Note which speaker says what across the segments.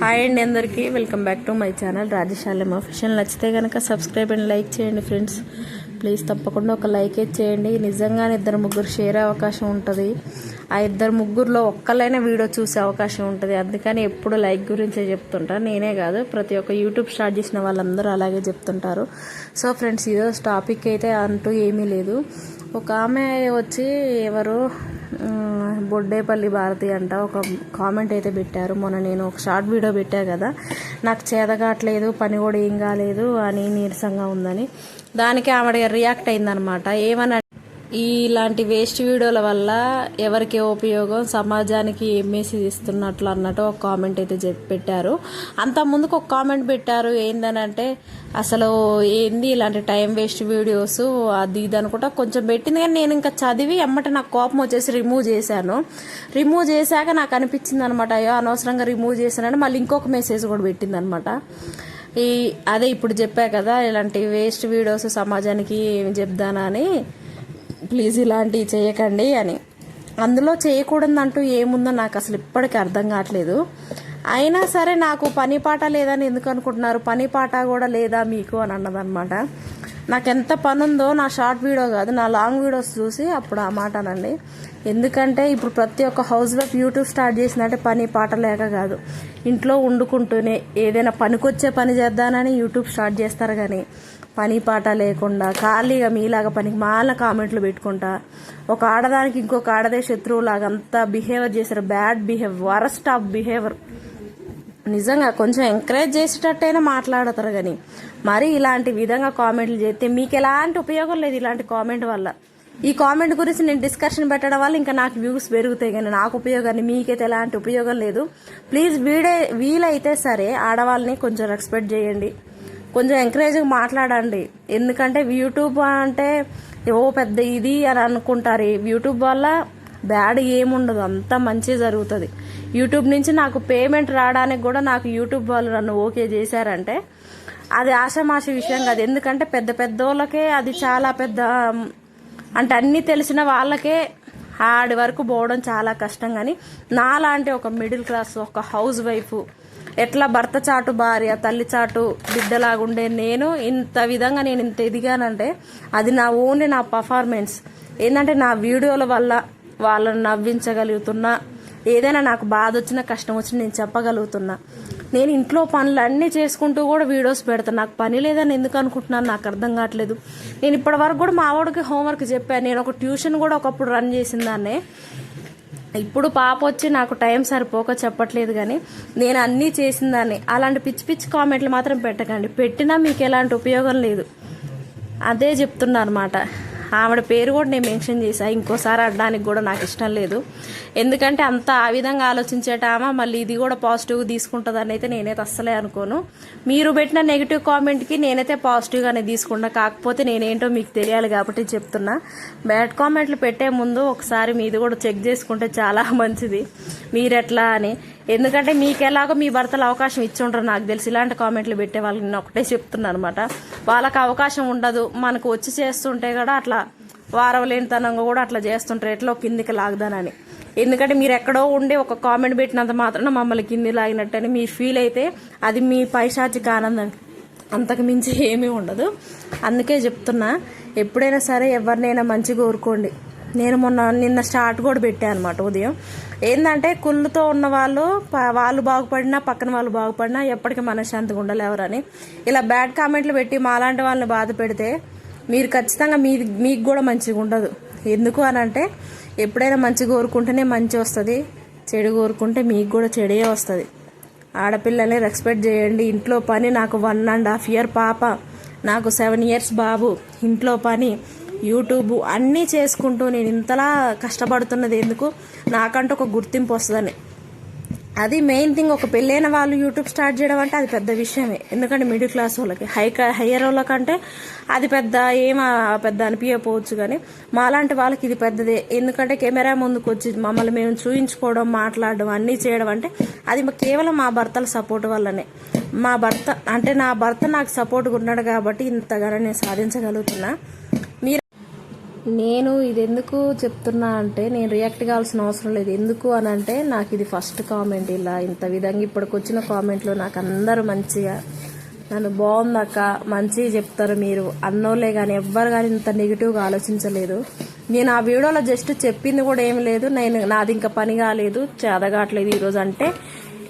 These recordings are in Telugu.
Speaker 1: హాయ్ అండి అందరికీ. Welcome back to my channel Rajashalam official నచ్చితే కనుక సబ్స్క్రైబ్ అండ్ లైక్ చేయండి ఫ్రెండ్స్. ప్లీజ్ తప్పకుండా ఒక లైక్ చేయండి. నిజంగానే ఇద్దరు ముగ్గురు షేర్ అవకాశం ఉంటుంది. ఆ ఇద్దరు ముగ్గురులో ఒక్కలైనా వీడియో చూసే అవకాశం ఉంటుంది. అందుకని ఎప్పుడు లైక్ గురించే చెప్తుంటా. నేనే కాదు ప్రతి ఒక్క యూట్యూబ్ స్టార్ట్ చేసిన వాళ్ళందరూ అలాగే చెప్తుంటారు. సో ఫ్రెండ్స్ ఈరోజు టాపిక్ అయితే అంటూ ఏమీ లేదు. ఒక ఆమె వచ్చి ఎవరు బొడ్డేపల్లి భారతి అంట ఒక కామెంట్ అయితే పెట్టారు. మొన్న నేను ఒక షార్ట్ వీడియో పెట్టా కదా. నాకు చేతగాట్లేదు పని కూడా ఏం కాలేదు అని నీరసంగా ఉందని. దానికి ఆవిడ రియాక్ట్ అయిందనమాట. ఏమని ఇలాంటి వేస్ట్ వీడియోల వల్ల ఎవరికి ఉపయోగం సమాజానికి ఏం మెసేజ్ ఇస్తున్నట్లు అన్నట్టు ఒక కామెంట్ అయితే చెప్పి పెట్టారు. అంత ముందుకు ఒక కామెంట్ పెట్టారు ఏందనంటే అసలు ఏంది ఇలాంటి టైం వేస్ట్ వీడియోస్ అది ఇది అనుకుంటా కొంచెం పెట్టింది కానీ నేను ఇంకా చదివి ఎమ్మట నాకు కోపం వచ్చేసి రిమూవ్ చేశాను. రిమూవ్ చేశాక నాకు అనిపించింది అనమాట అయ్యో అనవసరంగా రిమూవ్ చేశానని మళ్ళీ ఇంకొక మెసేజ్ కూడా పెట్టింది అనమాట ఈ అదే ఇప్పుడు చెప్పా కదా ఇలాంటి వేస్ట్ వీడియోస్ సమాజానికి ఏమి చెప్దానా అని. ప్లీజ్ ఇలాంటివి చేయకండి అని. అందులో చేయకూడదంటూ ఏముందో నాకు అసలు ఇప్పటికీ అర్థం కావట్లేదు. అయినా సరే నాకు పని పాట లేదని ఎందుకు అనుకుంటున్నారు? పని పాట కూడా లేదా మీకు అని అన్నదన్నమాట. నాకు ఎంత పని ఉందో నా షార్ట్ వీడియో కాదు నా లాంగ్ వీడియోస్ చూసి అప్పుడు ఆ మాట అనండి. ఎందుకంటే ఇప్పుడు ప్రతి ఒక్క హౌస్ వైఫ్ యూట్యూబ్ స్టార్ట్ చేసిందంటే పని పాట లేక కాదు. ఇంట్లో వండుకుంటూనే ఏదైనా పనికొచ్చే పని చేద్దానని యూట్యూబ్ స్టార్ట్ చేస్తారు కానీ పని పాట లేకుండా ఖాళీగా మీలాగా పనికి మాల కామెంట్లు పెట్టుకుంటా. ఒక ఆడదానికి ఇంకొక ఆడదే శత్రువులాగా అంతా బిహేవియర్ చేశారు. Bad behave worst of behaviour. నిజంగా కొంచెం ఎంకరేజ్ చేసేటట్టయినా మాట్లాడతారు కానీ మరి ఇలాంటి విధంగా కామెంట్లు చేస్తే మీకు ఎలాంటి ఉపయోగం లేదు ఇలాంటి కామెంట్ వల్ల. ఈ కామెంట్ గురించి నేను డిస్కషన్ పెట్టడం వల్ల ఇంకా నాకు వ్యూస్ పెరుగుతాయి కానీ నాకు ఉపయోగాన్ని మీకైతే ఎలాంటి ఉపయోగం లేదు. ప్లీజ్ వీడే వీలైతే సరే ఆడవాళ్ళని కొంచెం రెస్పెక్ట్ చేయండి. కొంచెం ఎంకరేజ్గా మాట్లాడండి. ఎందుకంటే యూట్యూబ్ అంటే ఓ పెద్ద ఇది అని అనుకుంటారు. యూట్యూబ్ వల్ల బ్యాడ్ ఏముండదు అంతా మంచి జరుగుతుంది. యూట్యూబ్ నుంచి నాకు పేమెంట్ రావడానికి కూడా నాకు యూట్యూబ్ వాళ్ళు నన్ను ఓకే చేశారంటే అది ఆషమాష విషయం కాదు. ఎందుకంటే పెద్ద పెద్దోళ్ళకే అది చాలా పెద్ద అంటే అన్నీ తెలిసిన వాళ్ళకే ఆడి వరకు పోవడం చాలా కష్టం కానీ నాలాంటి ఒక మిడిల్ క్లాస్ ఒక హౌస్ వైఫ్ ఎట్లా భర్త చాటు భార్య తల్లి చాటు బిడ్డలాగుండే నేను ఇంత విధంగా నేను ఇంత ఎదిగానంటే అది నా ఓన్లీ నా పర్ఫార్మెన్స్. ఏంటంటే నా వీడియోల వల్ల వాళ్ళని నవ్వించగలుగుతున్నా ఏదైనా నాకు బాధ వచ్చినా కష్టం వచ్చినా నేను చెప్పగలుగుతున్నా. నేను ఇంట్లో పనులన్నీ చేసుకుంటూ కూడా వీడియోస్ పెడతాను నాకు పని లేదని ఎందుకు అనుకుంటున్నాను? నాకు అర్థం కావట్లేదు. నేను ఇప్పటి వరకు కూడా మా వాడికి హోంవర్క్ చెప్పాను. నేను ఒక ట్యూషన్ కూడా ఒకప్పుడు రన్ చేసిన దాన్నే. ఇప్పుడు పాప వచ్చి నాకు టైం సరిపోక చెప్పట్లేదు కానీ నేను అన్నీ చేసిందాన్ని అలాంటి పిచ్చి పిచ్చి కామెంట్లు మాత్రం పెట్టకండి. పెట్టినా మీకు ఎలాంటి ఉపయోగం లేదు. అదే చెప్తున్నా అనమాట ఆవిడ పేరు కూడా నేను మెన్షన్ చేశాను ఇంకోసారి ఆడడానికి కూడా నాకు ఇష్టం లేదు. ఎందుకంటే అంత ఆ విధంగా ఆలోచించేట ఆమె మళ్ళీ ఇది కూడా పాజిటివ్ తీసుకుంటుందని అయితే నేనైతే అస్సలే అనుకోను. మీరు పెట్టిన నెగిటివ్ కామెంట్కి నేనైతే పాజిటివ్గానే తీసుకున్నా. కాకపోతే నేనేంటో మీకు తెలియాలి కాబట్టి చెప్తున్నా. బ్యాడ్ కామెంట్లు పెట్టే ముందు ఒకసారి మీది కూడా చెక్ చేసుకుంటే చాలా మంచిది. మీరెట్లా అని. ఎందుకంటే మీకు ఎలాగో మీ భర్తలు అవకాశం ఇచ్చి ఉండరు నాకు తెలిసి. ఇలాంటి కామెంట్లు పెట్టే వాళ్ళకి నేను ఒకటే చెప్తున్నాను అనమాట వాళ్ళకి అవకాశం ఉండదు. మనకు వచ్చి చేస్తుంటే కూడా అట్లా వారం లేనితనంగా కూడా అట్లా చేస్తుంటారు. ఎట్లా కిందికి లాగదానని. ఎందుకంటే మీరు ఎక్కడో ఉండి ఒక కామెంట్ పెట్టినంత మాత్రం మమ్మల్ని కింది లాగినట్టని మీరు ఫీల్ అయితే అది మీ పైశాచిక ఆనందం. అంతకు మించి ఏమీ ఉండదు. అందుకే చెప్తున్నా ఎప్పుడైనా సరే ఎవరినైనా మంచి కోరుకోండి నేను మొన్న నిన్న స్టార్ట్ కూడా పెట్టాను అనమాట ఉదయం. ఏంటంటే కుళ్ళుతో ఉన్న వాళ్ళు ప- వాళ్ళు బాగుపడినా పక్కన వాళ్ళు బాగుపడినా ఎప్పటికీ మనశ్శాంతిగా ఉండలేవరని. ఇలా బ్యాడ్ కామెంట్లు పెట్టి మాలాంటి వాళ్ళని బాధ పెడితే మీరు ఖచ్చితంగా మీ మీకు కూడా మంచిగా ఉండదు. ఎందుకు అని అంటే ఎప్పుడైనా మంచి కోరుకుంటేనే మంచి వస్తుంది చెడు కోరుకుంటే మీకు కూడా చెడే వస్తుంది. ఆడపిల్లల్ని రెస్పెక్ట్ చేయండి. ఇంట్లో పని నాకు వన్ అండ్ హాఫ్ ఇయర్ పాప నాకు సెవెన్ ఇయర్స్ బాబు ఇంట్లో పని. యూట్యూబ్ అన్నీ చేసుకుంటూ నేను ఇంతలా కష్టపడుతున్నది ఎందుకు? నాకంటూ ఒక గుర్తింపు వస్తుందని. అది మెయిన్ థింగ్ ఒక పెళ్ళైన వాళ్ళు యూట్యూబ్ స్టార్ట్ చేయడం అంటే అది పెద్ద విషయమే. ఎందుకంటే మిడిల్ క్లాస్ వాళ్ళకి హై హయ్యర్ వాళ్ళకంటే అది పెద్ద ఏం పెద్ద అనిపించకపోవచ్చు కానీ మాలాంటి వాళ్ళకి ఇది పెద్దదే. ఎందుకంటే కెమెరా ముందుకు వచ్చి మమ్మల్ని మేము చూయించుకోవడం మాట్లాడడం అన్నీ చేయడం అంటే అది కేవలం మా భర్తల సపోర్ట్ వల్లనే. మా భర్త అంటే నా భర్త నాకు సపోర్ట్గా ఉన్నాడు కాబట్టి ఇంతగానో నేను సాధించగలుగుతున్నా. నేను ఇది ఎందుకు చెప్తున్నా అంటే నేను రియాక్ట్ కావాల్సిన అవసరం లేదు. ఎందుకు అని అంటే నాకు ఇది ఫస్ట్ కామెంట్ ఇలా. ఇంత విధంగా ఇప్పటికి వచ్చిన కామెంట్లో నాకు అందరూ మంచిగా నన్ను బాగుందక్క మంచిగా చెప్తారు మీరు. అన్నోలే కానీ ఎవ్వరు కానీ ఇంత నెగిటివ్గా ఆలోచించలేదు. నేను ఆ వీడియోలో జస్ట్ చెప్పింది కూడా ఏమి లేదు. నేను నాది ఇంకా పని కాలేదు చేదగాట్లేదు ఈరోజు అంటే.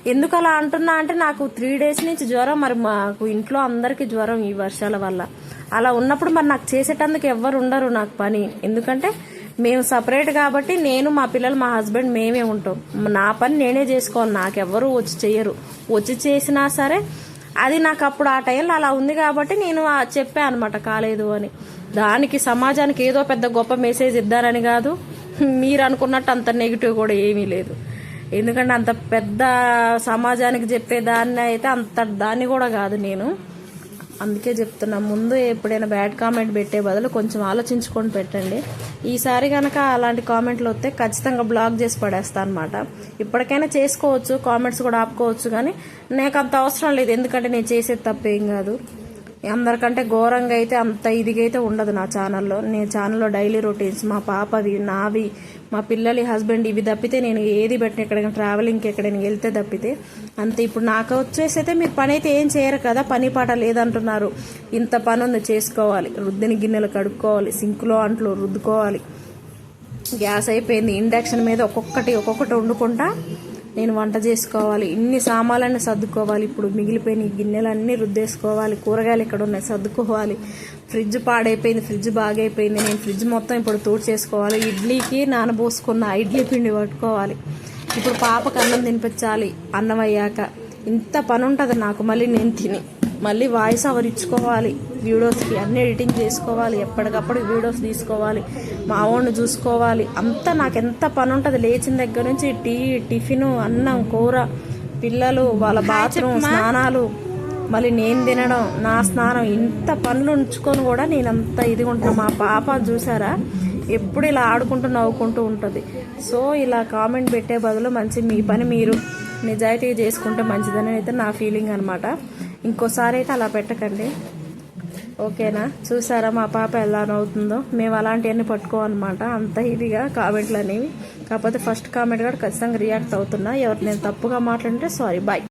Speaker 1: ఎందుకు అలా అంటున్నా అంటే నాకు త్రీ డేస్ నుంచి జ్వరం మరి మాకు ఇంట్లో అందరికీ జ్వరం ఈ వర్షాల వల్ల. అలా ఉన్నప్పుడు మరి నాకు చేసేటందుకు ఎవ్వరు ఉండరు నాకు పని. ఎందుకంటే మేము సపరేట్ కాబట్టి నేను మా పిల్లలు మా హస్బెండ్ మేమే ఉంటాం. నా పని నేనే చేసుకోను నాకెవ్వరు వచ్చి చెయ్యరు. వచ్చి చేసినా సరే అది నాకు అప్పుడు ఆ టైంలో అలా ఉంది కాబట్టి నేను చెప్పాను అనమాట కాలేదు అని. దానికి సమాజానికి ఏదో పెద్ద గొప్ప మెసేజ్ ఇద్దారని కాదు. మీరు అనుకున్నట్టు అంత నెగిటివ్ కూడా ఏమీ లేదు. ఎందుకంటే అంత పెద్ద సమాజానికి చెప్పేదాన్ని అయితే అంత దాన్ని కూడా కాదు నేను. అందుకే చెప్తున్నా ముందు ఎప్పుడైనా బ్యాడ్ కామెంట్ పెట్టే బదులు కొంచెం ఆలోచించుకొని పెట్టండి. ఈసారి కనుక అలాంటి కామెంట్లు వస్తే ఖచ్చితంగా బ్లాక్ చేసి పడేస్తా అనమాట ఇప్పటికైనా చేసుకోవచ్చు కామెంట్స్ కూడా ఆపుకోవచ్చు కానీ నాకు అంత అవసరం లేదు. ఎందుకంటే నేను చేసేది తప్పేం కాదు. అందరికంటే ఘోరంగా అయితే అంత ఇదిగా అయితే ఉండదు నా ఛానల్లో నేను ఛానల్లో డైలీ రొటీన్స్ మా పాపవి నావి మా పిల్లలి హస్బెండ్ ఇవి తప్పితే నేను ఏది పెట్టిన ఎక్కడైనా ట్రావెలింగ్కి ఎక్కడైనా వెళ్తే తప్పితే అంతే ఇప్పుడు నాకు వచ్చేసి అయితే మీరు పని అయితే ఏం చేయరు కదా పని పాట లేదంటున్నారు. ఇంత పని ఉంది చేసుకోవాలి. రుద్దిని గిన్నెలు కడుక్కోవాలి సింకులో అంట్లు రుద్దుకోవాలి. గ్యాస్ అయిపోయింది ఇండక్షన్ మీద ఒక్కొక్కటి ఒక్కొక్కటి వండుకుంటా నేను వంట చేసుకోవాలి. ఇన్ని సామాన్లన్నీ సర్దుకోవాలి. ఇప్పుడు మిగిలిపోయిన గిన్నెలన్నీ రుద్దేసుకోవాలి. కూరగాయలు ఇక్కడ ఉన్నాయి సర్దుకోవాలి. ఫ్రిడ్జ్ పాడైపోయింది. ఫ్రిడ్జ్ బాగైపోయింది. నేను ఫ్రిడ్జ్ మొత్తం ఇప్పుడు తోడు చేసుకోవాలి. ఇడ్లీకి నానబోసుకున్న ఇడ్లీ పిండి పట్టుకోవాలి. ఇప్పుడు పాపకు అన్నం తినిపించాలి. అన్నం అయ్యాక ఇంత పని ఉంటుంది నాకు. మళ్ళీ నేను తిని మళ్ళీ వాయిస్ ఓవర్ ఇచ్చుకోవాలి. వీడియోస్కి అన్ని ఎడిటింగ్ చేసుకోవాలి. ఎప్పటికప్పుడు వీడియోస్ తీసుకోవాలి. మా వాడిని చూసుకోవాలి. అంతా నాకు ఎంత పని ఉంటుంది లేచిన దగ్గర నుంచి టీ టిఫిన్ అన్నం కూర పిల్లలు వాళ్ళ బాత్రూమ్ స్నానాలు మళ్ళీ నేను తినడం నా స్నానం ఇంత పనులు ఉంచుకొని కూడా నేను అంత ఇదిగా ఉంటాను మా పాప చూసారా? ఎప్పుడు ఇలా ఆడుకుంటూ నవ్వుకుంటూ ఉంటుంది. సో ఇలా కామెంట్ పెట్టే బదులు మంచి మీ పని మీరు నిజాయితీగా చేసుకుంటే మంచిదని అయితే నా ఫీలింగ్ అనమాట ఇంకోసారి అయితే అలా పెట్టకండి. ఓకేనా? చూసారా మా పాప ఎలా అవుతుందో మేము అలాంటివన్నీ పట్టుకోమన్నమాట అంత ఇదిగా కామెంట్లు అనేవి కాకపోతే ఫస్ట్ కామెంట్ కూడా ఖచ్చితంగా రియాక్ట్ అవుతున్నా. ఎవరు నేను తప్పుగా మాట్లాడితే సారీ బాయ్.